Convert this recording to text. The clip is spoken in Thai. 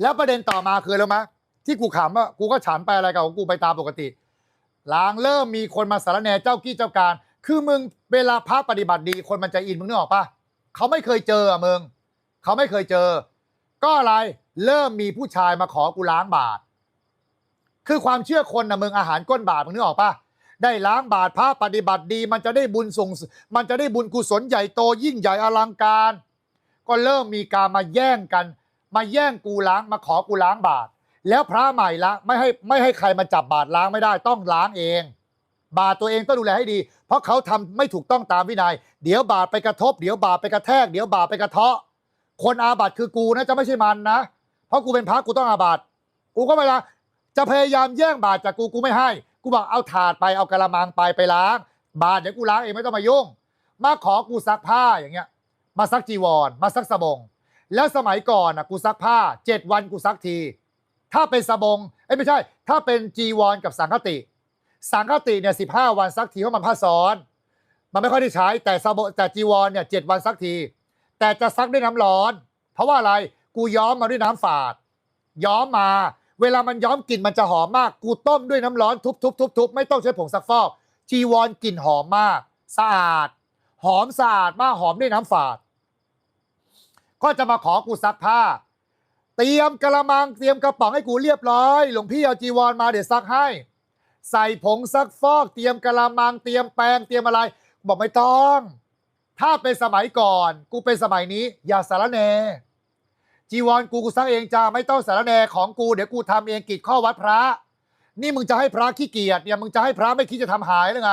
แล้วประเด็นต่อมาคืออะไรรู้ไหมที่กูขำว่ากูก็ฉันไปอะไรกับของกูไปตามปกติ หลังเริ่มมีคนมาสารแหนเจ้ากี้เจ้าการ คือมึงเวลาพระปฏิบัติดีคนมันจะอินมึงนึกออกปะเขาไม่เคยเจออะมึงเขาไม่เคยเจอ ก็อะไรเริ่มมีผู้ชายมาขอกูล้างบาตรคือความเชื่อคนนะมึงอาหารก้นบาตรมึงนึกออกปะได้ล้างบาตรพระปฏิบัติดี มันจะได้บุญส่ง มันจะได้บุญกุศลใหญ่โตยิ่งใหญ่อลังการ ก็เริ่มมีการมาแย่งกัน มาแย่งกูล้างมาขอกูล้างบาตรแล้วพระใหม่ละไม่ให้ไม่ให้ใครมาจับบาตรล้างไม่ได้ต้องล้างเอง บาตรตัวเองต้องดูแลให้ดี เพราะเขาทำไม่ถูกต้องตามวินัย เดี๋ยวบาตรไปกระทบ เดี๋ยวบาตรไปกระแทก เดี๋ยวบาตรไปกระเทาะ คนอาบัตคือกูนะจะไม่ใช่มันนะ เพราะกูเป็นพระกูต้องอาบัตกูก็เวลาจะพยายามแย่งบาตรจากกูกูไม่ให้ กูบอกเอาถาดไปเอากระมังไปไปล้าง บาตรเดี๋ยวกูล้างเองไม่ต้องมายุ่ง มาขอกูซักผ้าอย่างเงี้ย มาซักจีวร มาซักสบง แล้วสมัยก่อนนะกูซักผ้าเจ็ดวันกูซักที ถ้าเป็นสบงเอ้ยไม่ใช่ ถ้าเป็นจีวรกับสังฆติ สังฆติเนี่ยสิบห้าวันซักทีเพราะมันผ้าซ้อน มันไม่ค่อยได้ใช้แต่สบงแต่จีวรเนี่ยเจ็ดวันซักที แต่จะซักด้วยน้ำร้อน เพราะว่าอะไรกูย้อมมาด้วยน้ำฝาด ย้อมมา เวลามันย้อมกลิ่นมันจะหอมมาก กูต้มด้วยน้ำร้อนทุบทุบทุบทุบไม่ต้องใช้ผงซักฟอกจีวรกลิ่นหอมมาก สะอาด หอมสะอาดมากหอมด้วยน้ำฝาด ก็จะมาขอกูซักผ้า เตรียมกระมังเตรียมกระป๋องให้กูเรียบร้อย หลวงพี่เอาจีวรมาเดี๋ยวซักให้ ใส่ผงซักฟอก เตรียมกระมังเตรียมแปรงเตรียมอะไร บอกไม่ต้อง ถ้าเป็นสมัยก่อน กูเป็นสมัยนี้ อย่าสารแนจีวรกูกูซักเองจ้าไม่ต้องสารแนของกูเดี๋ยวกูทำเองกิจข้อวัดพระ นี่มึงจะให้พระขี้เกียจเนี่ยมึงจะให้พระไม่คิดจะทำหายหรือไง